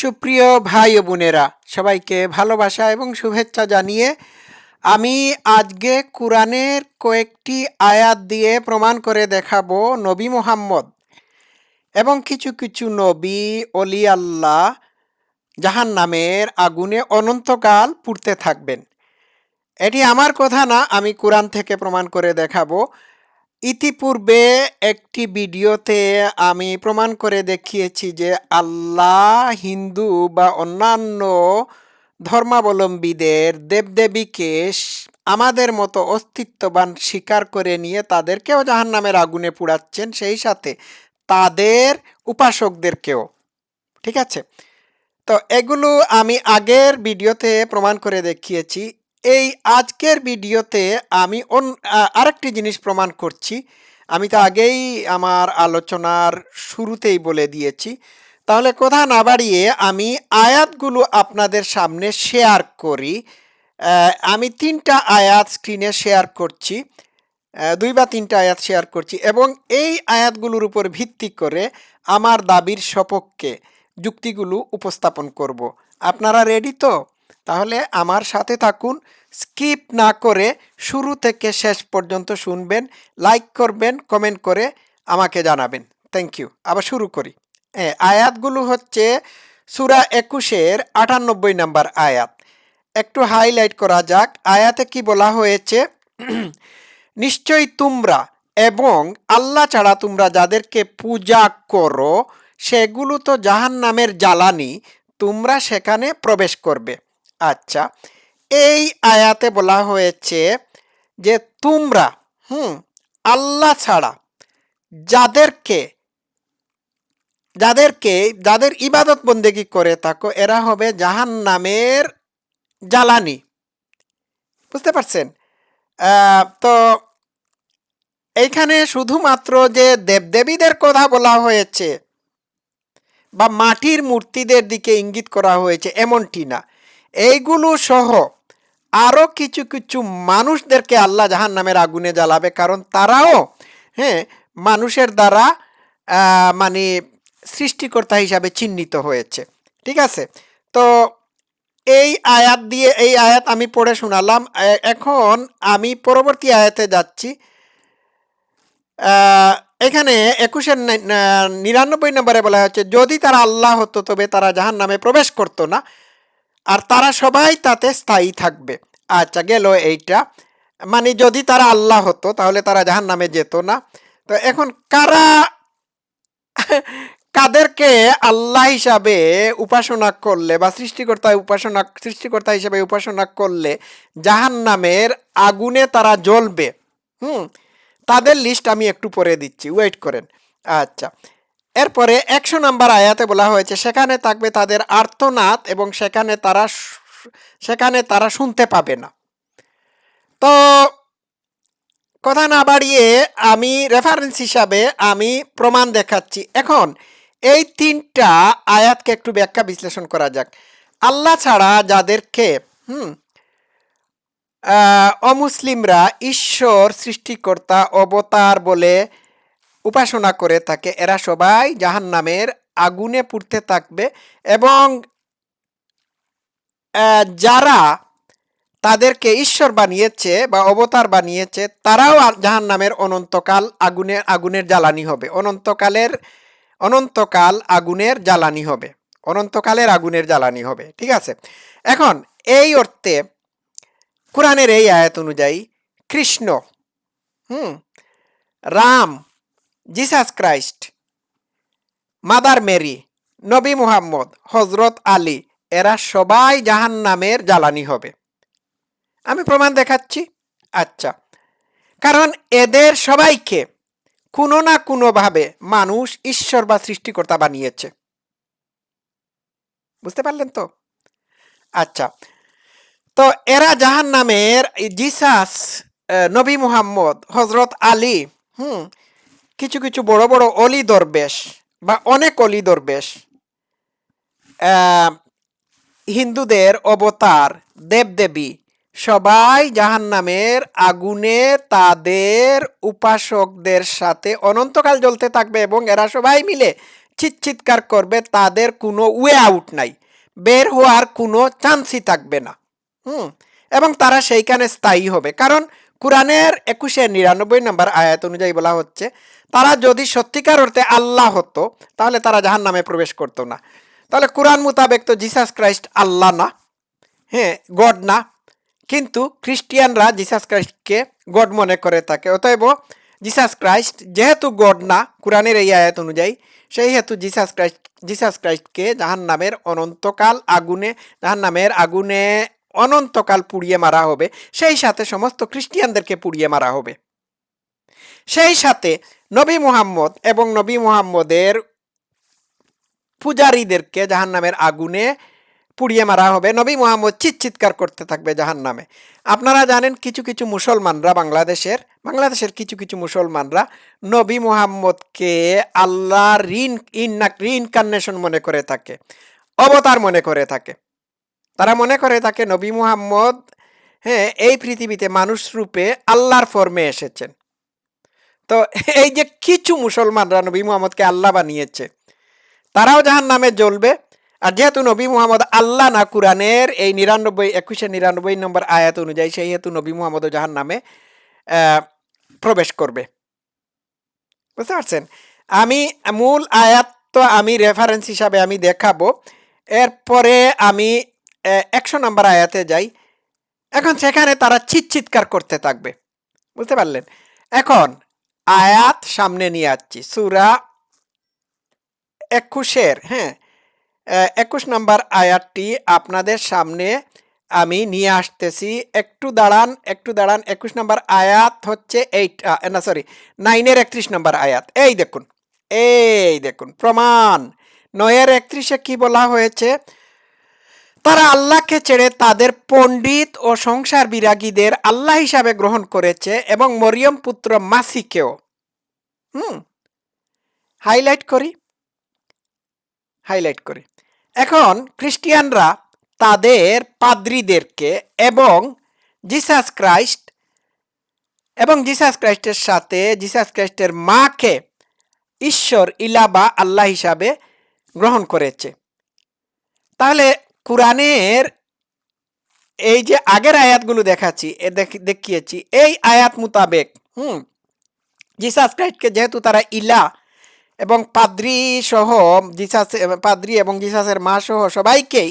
সুপ্রিয় ভাই ও বোনেরা, সবাইকে ভালোবাসা এবং শুভেচ্ছা জানিয়ে আমি আজকে কোরআনের কয়েকটি আয়াত দিয়ে প্রমাণ করে দেখাবো নবী মোহাম্মদ এবং কিছু কিছু নবী, অলি আল্লাহ জাহান নামের আগুনে অনন্তকাল পুড়তে থাকবেন। এটি আমার কথা না, আমি কোরআন থেকে প্রমাণ করে দেখাবো। ইতিপূর্বে একটি ভিডিওতে আমি প্রমাণ করে দেখিয়েছি যে আল্লাহ, হিন্দু বা অন্যান্য ধর্মাবলম্বীদের দেবদেবীকে আমাদের মতো অস্তিত্ববান স্বীকার করে নিয়ে তাদেরকেও জাহান্নামের আগুনে পুড়াচ্ছেন, সেই সাথে তাদের উপাসকদেরকেও। ঠিক আছে? তো এগুলো আমি আগের ভিডিওতে প্রমাণ করে দেখিয়েছি। এই আজকের ভিডিওতে আমি আরেকটি জিনিস প্রমাণ করছি। আমি তো আগেই আমার আলোচনার শুরুতেই বলে দিয়েছি। তাহলে কথা না বাড়িয়ে আমি আয়াতগুলো আপনাদের সামনে শেয়ার করি। আমি তিনটা আয়াত স্ক্রিনে শেয়ার করছি। দুই বা তিনটা আয়াত শেয়ার করছি এবং এই আয়াতগুলোর উপর ভিত্তি করে আমার দাবির সপক্ষে যুক্তিগুলো উপস্থাপন করব। আপনারা রেডি তো? তাহলে আমার সাথে থাকুন। স্কিপ না করে শুরু থেকে শেষ পর্যন্ত শুনবেন, লাইক করবেন, কমেন্ট করে আমাকে জানাবেন। থ্যাংক ইউ আবার শুরু করি। হ্যাঁ আয়াতগুলো হচ্ছে সুরা একুশের আটানব্বই নাম্বার আয়াত। একটু হাইলাইট করা যাক। আয়াতে কি বলা হয়েছে? নিশ্চয়ই তোমরা এবং আল্লাহ ছাড়া তোমরা যাদেরকে পূজা করো, সেগুলো তো জাহান নামের জ্বালানি, তোমরা সেখানে প্রবেশ করবে। আচ্ছা এই আয়াতে বলা হয়েছে যে তোমরা, হুম, আল্লাহ ছাড়া যাদেরকে যাদেরকে, যাদের ইবাদত বন্দেগী করে থাকো, এরা হবে জাহান নামের জ্বালানি। বুঝতে পারছেন? তো এইখানে শুধুমাত্র যে দেবদেবীদের কথা বলা হয়েছে বা মাটির মূর্তিদের দিকে ইঙ্গিত করা হয়েছে, এমনটি না। এইগুলো সহ আরও কিছু কিছু মানুষদেরকে আল্লাহ জাহান নামের আগুনে জ্বালাবে, কারণ তারাও হ্যাঁ মানুষের দ্বারা মানে সৃষ্টিকর্তা হিসাবে চিহ্নিত হয়েছে। ঠিক আছে? তো এই আয়াত দিয়ে, এই আয়াত আমি পড়ে শোনালাম। এখন আমি পরবর্তী আয়াতে যাচ্ছি। এখানে একুশের নিরানব্বই নম্বরে বলা হচ্ছে যদি তারা আল্লাহ হতো, তবে তারা জাহান নামে প্রবেশ করতো না। আর তারা সবাই তাতে স্থায়ী থাকবে। আচ্ছা গেল এইটা। মানে যদি তারা আল্লাহ হতো, তাহলে তারা জাহান নামে যেত না। তো এখন কারা, কাদেরকে আল্লাহ হিসাবে উপাসনা করলে বা সৃষ্টিকর্তা উপাসনা, সৃষ্টিকর্তা হিসাবে উপাসনা করলে জাহান নামের আগুনে তারা জ্বলবে? হুম, তাদের লিস্ট আমি একটু পরে দিচ্ছি। ওয়েট করেন। আচ্ছা এরপরে একশো নাম্বার আয়াতে বলা হয়েছে, সেখানে থাকবে তাদের আর্তনাদ এবং সেখানে তারা সেখানে তারা শুনতে পাবে না। তো কথা না বাড়িয়ে আমি রেফারেন্স হিসাবে আমি প্রমাণ দেখাচ্ছি। এখন এই তিনটা আয়াতকে একটু ব্যাখ্যা বিশ্লেষণ করা যাক। আল্লাহ ছাড়া যাদেরকে, হুম অমুসলিমরা ঈশ্বর সৃষ্টিকর্তা, অবতার বলে উপাসনা করে থাকে। এরা সবাই জাহান্নামের আগুনে পুড়তে থাকবে এবং যারা তাদেরকে ঈশ্বর বানিয়েছে বা অবতার বানিয়েছে, তারাও জাহান নামের অনন্তকাল আগুনের আগুনের জ্বালানি হবে। অনন্তকালের, অনন্তকাল আগুনের জ্বালানি হবে। অনন্তকালের আগুনের জ্বালানি হবে। ঠিক আছে? এখন, এই অর্থে কোরআনের এই আয়াত অনুযায়ী কৃষ্ণ, হুম, Ram Jesus Christ mother Mary নবী মুহাম্মদ হজরত আলী এরা সবাই জাহান নামের জ্বালানি হবে। আমি প্রমাণ দেখাচ্ছি। আচ্ছা কারণ এদের সবাইকে কোনো না কোনোভাবে মানুষ ঈশ্বর বা সৃষ্টিকর্তা বানিয়েছে। বুঝতে পারলেন তো? আচ্ছা তো এরা জাহান নামের জিসাস নবী মুহাম্মদ হজরত আলী, হুম কিছু কিছু বড় বড় অলি দরবেশ বা অনেক অলি দরবেশ হিন্দুদের অবতার, দেবদেবী, সবাই জাহান্নামের আগুনে তাদের উপাসকদের সাথে অনন্তকাল জ্বলতে থাকবে এবং এরা সবাই মিলে চিৎকার করবে, তাদের কোনো ওয়ে আউট নাই, বের হওয়ার কোনো চান্সই থাকবে না। হুম, এবং তারা সেইখানে স্থায়ী হবে। কারণ কোরআনের একুশে নিরানব্বই নম্বর আয়াত অনুযায়ী বলা হচ্ছে, তারা যদি সত্যিকার অর্থে আল্লাহ হতো, তাহলে তারা জাহান নামে প্রবেশ করতো না। তাহলে কোরআন মোতাবেক তো জিসাস ক্রাইস্ট আল্লাহ না হ্যাঁ গড না। কিন্তু খ্রিস্টিয়ানরা জিসাস ক্রাইস্টকে গড মনে করে থাকে। অতএব জিসাস ক্রাইস্ট যেহেতু গড না, কোরআনের এই আয়াত অনুযায়ী সেই হেতু জিসাস ক্রাইস্ট, জিসাস ক্রাইস্টকে জাহান নামের অনন্তকাল আগুনে জাহান নামের আগুনে অনন্তকাল পুড়িয়ে মারা হবে, সেই সাথে সমস্ত খ্রিস্টিয়ানদেরকে পুড়িয়ে মারা হবে। সেই সাথে নবী মুহাম্মদ এবং নবী মুহাম্মদের পূজারীদেরকে জাহান নামের আগুনে পুড়িয়ে মারা হবে। নবী মোহাম্মদ চিৎকার করতে থাকবে জাহান নামে আপনারা জানেন কিছু কিছু মুসলমানরা বাংলাদেশের বাংলাদেশের কিছু কিছু মুসলমানরা নবী মোহাম্মদকে আল্লাহ রিন রিইনকার্নেশন মনে করে থাকে, অবতার মনে করে থাকে। তারা মনে করে তাকে নবী মুহাম্মদ হ্যাঁ এই পৃথিবীতে মানুষ রূপে আল্লাহর ফর্মে এসেছেন। তো এই যে কিছু মুসলমানরা নবী মুহাম্মদকে আল্লাহ বানিয়েছে, তারাও জাহান নামে জ্বলবে। আর যেহেতু নবী মুহাম্মদ আল্লাহ না, কোরআনের এই নিরানব্বই, একুশে নিরানব্বই নম্বর আয়াত অনুযায়ী সেই হেতু নবী মুহাম্মদও জাহান নামে প্রবেশ করবে। বুঝতে পারছেন? আমি মূল আয়াত তো আমি রেফারেন্স হিসাবে আমি দেখাবো। এরপরে আমি একশো নম্বর আয়াতে যাই, এখন সেখানে তারা চিৎকার করতে থাকবে। বুঝতে পারলেন? এখন আয়াত সামনে নিয়ে আসছি, সুরা একুশের হ্যাঁ? একুশ নাম্বার আয়াতটি আপনাদের সামনে আমি নিয়ে আসতেছি। একটু দাঁড়ান একটু দাঁড়ান, একুশ নাম্বার আয়াত হচ্ছে এইট না, সরি, নাইনের একত্রিশ নাম্বার আয়াত। এই দেখুন এই দেখুন, প্রমাণ। নয়ের একত্রিশে কি বলা হয়েছে? তারা আল্লাহকে ছেড়ে তাদের পণ্ডিত ও সংসার বিরাগীদের আল্লাহ হিসাবে গ্রহণ করেছে এবং মরিয়ম পুত্র মাসিকেও। হুম হাইলাইট করি। হাইলাইট করি। এখন খ্রিস্টিয়ানরা তাদের পাদ্রীদেরকে এবং জিসাস ক্রাইস্ট এবং জিসাস ক্রাইস্টের সাথে জিসাস ক্রাইস্টের মাকে ঈশ্বর ইলা বা আল্লাহ হিসাবে গ্রহণ করেছে। তাহলে কোরআনের এই যে আগের আয়াতগুলো দেখাচ্ছি দেখিয়েছি, এই আয়াত মোতাবেক, হুম, জিসাস ক্রাইস্টকে যেহেতু তারা ইলা এবং পাদ্রি সহ জিসাস পাদ্রি এবং জিসাসের মা সহ সবাইকেই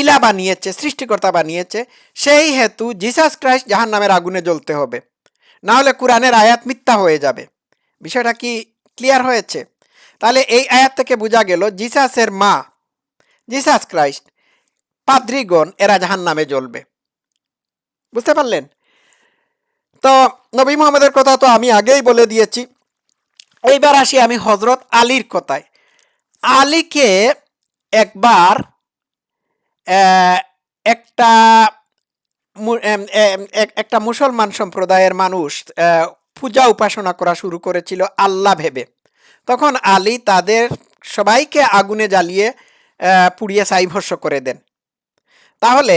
ইলা বানিয়েছে, সৃষ্টিকর্তা বানিয়েছে, সেই হেতু জিসাস ক্রাইস্ট জাহান নামের আগুনে জ্বলতে হবে। না হলে কোরআনের আয়াত মিথ্যা হয়ে যাবে। বিষয়টা কি ক্লিয়ার হয়েছে? তাহলে এই আয়াত থেকে বোঝা গেল, জিসাসের মা জিসাস ক্রাইস্ট পাদ্রিগণ এরা জাহান নামে জ্বলবে। বুঝতে পারলেন? তো নবী মোহাম্মদের কথা তো আমি আগেই বলে দিয়েছি। এইবার আসি আমি হজরত আলীর কথায়। আলীকে একবার একটা একটা মুসলমান সম্প্রদায়ের মানুষ পূজা উপাসনা করা শুরু করেছিল আল্লাহ ভেবে। তখন আলী তাদের সবাইকে আগুনে জ্বালিয়ে পুড়িয়ে সাইভস্য করে দেন। তাহলে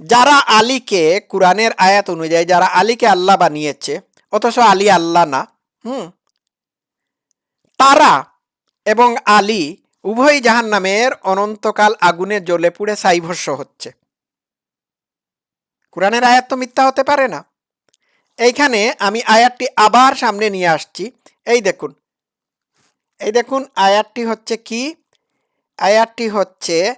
যারা আলীকে, কোরআনের আয়াত অনুযায়ী যারা আলীকে আল্লাহ বানিয়েছে, অথচ আলী আল্লাহ না, হুম, তারা এবং আলী উভয় জাহান নামের অনন্তকাল আগুনে জ্বলে পুড়ে সাইভস্য হচ্ছে। কোরআনের আয়াত তো মিথ্যা হতে পারে না। এইখানে আমি আয়াতটি আবার সামনে নিয়ে আসছি। এই দেখুন এই দেখুন আয়াতটি হচ্ছে কি? আয়াতটি হচ্ছে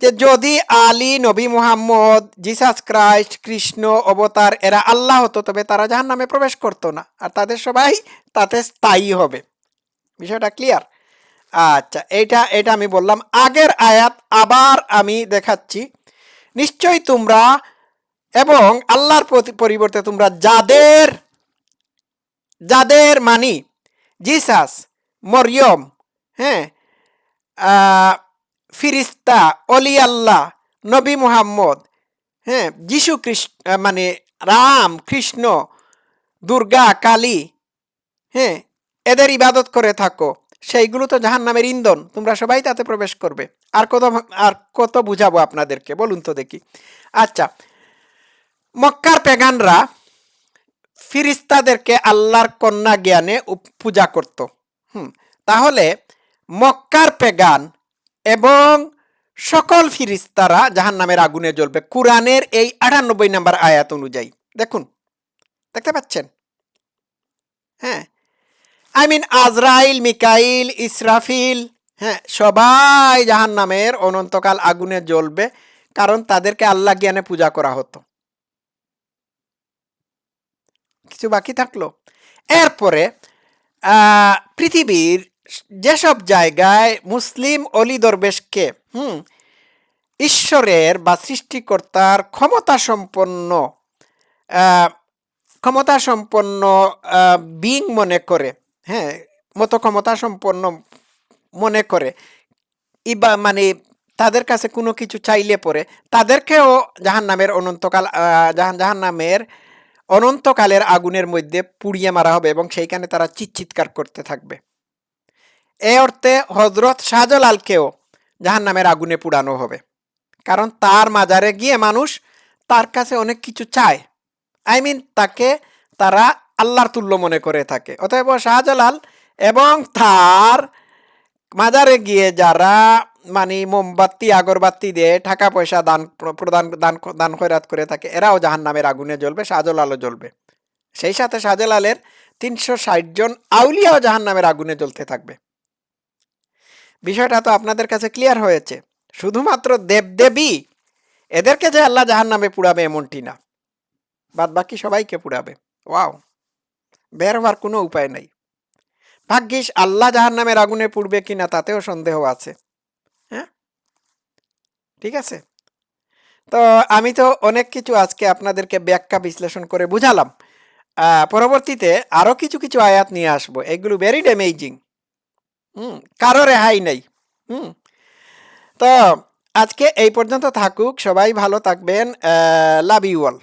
যে, যদি আলী, নবী মুহাম্মদ, জিসাস ক্রাইস্ট, কৃষ্ণ, অবতার এরা আল্লাহ হতো, তবে তারা জাহান নামে প্রবেশ করতো না। আর তাদের সবাই তাতে স্থায়ী হবে। বিষয়টা ক্লিয়ার আচ্ছা এটা এটা আমি বললাম। আগের আয়াত আবার আমি দেখাচ্ছি। নিশ্চয়ই তোমরা এবং আল্লাহর পরিবর্তে তোমরা যাদের যাদের মানি, জিসাস, মরিয়ম হ্যাঁ ফিরিস্তা অলি আল্লাহ নবী মুহাম্মদ হ্যাঁ যিশু আহ, মানে রাম কৃষ্ণ দুর্গা কালী হ্যাঁ এদের ইবাদত করে থাকো। সেইগুলো তো জাহান নামের ইন্ধন তোমরা সবাই তাতে প্রবেশ করবে। আর কত আর কত বুঝাবো আপনাদেরকে বলুন তো দেখি। আচ্ছা মক্কার পেগানরা ফিরিস্তাদেরকে আল্লাহর কন্যা জ্ঞানে পূজা করত। হুম তাহলে মক্কার পেগান এবং সকল ফিরিস্তারা জাহান নামের আগুনে জ্বলবে। কোরআনের এই আটানব্বই নাম্বার আয়াত অনুযায়ী। দেখুন, দেখতে পাচ্ছেন? হ্যাঁ। আই মিন আজরাইল, মিকাইল, ইসরাফিল হ্যাঁ সবাই জাহান নামের অনন্তকাল আগুনে জ্বলবে কারণ তাদেরকে আল্লাহ জ্ঞানে পূজা করা হতো। কিছু বাকি থাকল? এরপরে পৃথিবীর যেসব জায়গায় মুসলিম অলি দরবেশকে হুম, ঈশ্বরের বা সৃষ্টিকর্তার ক্ষমতা সম্পন্ন ক্ষমতা সম্পন্ন বিং মনে করে হ্যাঁ মতো ক্ষমতা সম্পন্ন মনে করে, ইবা মানে তাদের কাছে কোনো কিছু চাইলে পরে, তাদেরকেও জাহান নামের অনন্তকাল জাহান জাহান নামের অনন্তকালের আগুনের মধ্যে পুড়িয়ে মারা হবে এবং সেইখানে তারা চিৎচিৎকার করতে থাকবে। এ অর্থে হজরত শাহজালালকেও জাহান নামের আগুনে পুড়ানো হবে। কারণ তার মাজারে গিয়ে মানুষ তার কাছে অনেক কিছু চায়। আই মিন তাকে তারা আল্লাহর তুল্য মনে করে থাকে। অতএব শাহজালাল এবং তার মাজারে গিয়ে যারা মানে মোমবাতি, আগরবাতি দিয়ে টাকা পয়সা দান প্রদান, দান দান খয়রাত করে থাকে, এরাও জাহান নামের আগুনে জ্বলবে, শাহজালালও জ্বলবে। সেই সাথে শাহজালালের তিনশো ষাট জন আউলিয়াও জাহান নামের আগুনে জ্বলতে থাকবে। বিষয়টা তো আপনাদের কাছে ক্লিয়ার হয়েছে। শুধুমাত্র দেবদেবী, এদেরকে যে আল্লাহ জাহান নামে পুড়াবে এমনটি না। বাদ বাকি সবাইকে পুড়াবে ওয়াও, বের হওয়ার কোনো উপায় নাই। ভাগ্যিস আল্লাহ জাহান নামের আগুনে পুড়বে কি না তাতেও সন্দেহ আছে। হ্যাঁ? ঠিক আছে? তো আমি তো অনেক কিছু আজকে আপনাদেরকে ব্যাখ্যা বিশ্লেষণ করে বুঝালাম। পরবর্তীতে আরও কিছু কিছু আয়াত নিয়ে আসব। এগুলো ভেরি ড্যামেজিং হুম, কারও রেহাই নেই। হুম। তো আজকে এই পর্যন্ত থাকুক, সবাই ভালো থাকবেন লাভ ইউ অল